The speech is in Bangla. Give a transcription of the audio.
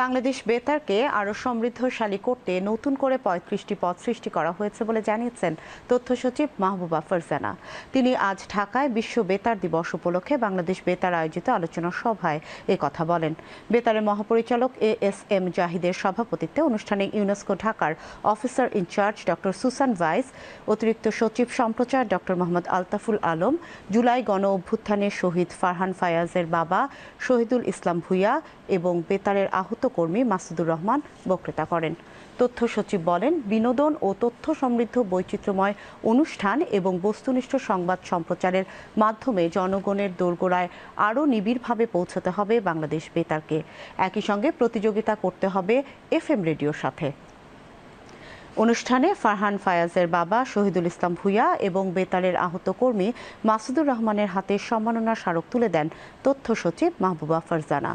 বাংলাদেশ বেতারকে আরও সমৃদ্ধশালী করতে নতুন করে পঁয়ত্রিশটি পদ সৃষ্টি করা হয়েছে বলে জানিয়েছেন তথ্য সচিব মাহবুবা ফারজানা। তিনি আজ ঢাকায় বিশ্ব বেতার দিবস উপলক্ষে বাংলাদেশ বেতার আয়োজিত আলোচনা সভায় এ কথা বলেন। বেতারের মহাপরিচালক এ এস এম জাহিদের সভাপতিত্বে অনুষ্ঠানে ইউনেস্কো ঢাকার officer in charge doctor Susan Vize, অতিরিক্ত সচিব সম্প্রচার ডক্টর মোহাম্মদ আলতাফুল আলম, জুলাই গণ অভ্যুত্থানে শহীদ ফারহান ফায়াজের বাবা শহীদুল ইসলাম ভুইয়া এবং বেতারের আহত কর্মী মাসুদুর রহমান বক্তৃতা করেন। তথ্য সচিব বলেন, বিনোদন ও তথ্য সমৃদ্ধ বৈচিত্র্যময় অনুষ্ঠান এবং বস্তুনিষ্ঠ সংবাদ সম্প্রচারের মাধ্যমে জনগণের দোরগোড়ায় আরও নিবিড়ভাবে পৌঁছতে হবে বাংলাদেশ বেতারকে। একই সঙ্গে প্রতিযোগিতা করতে হবে এফএম রেডিওর সাথে। অনুষ্ঠানে ফারহান ফায়াজের বাবা শহীদুল ইসলাম ভুইয়া এবং বেতারের আহত কর্মী মাসুদুর রহমানের হাতে সম্মাননা স্মারক তুলে দেন তথ্য সচিব মাহবুবা ফারজানা।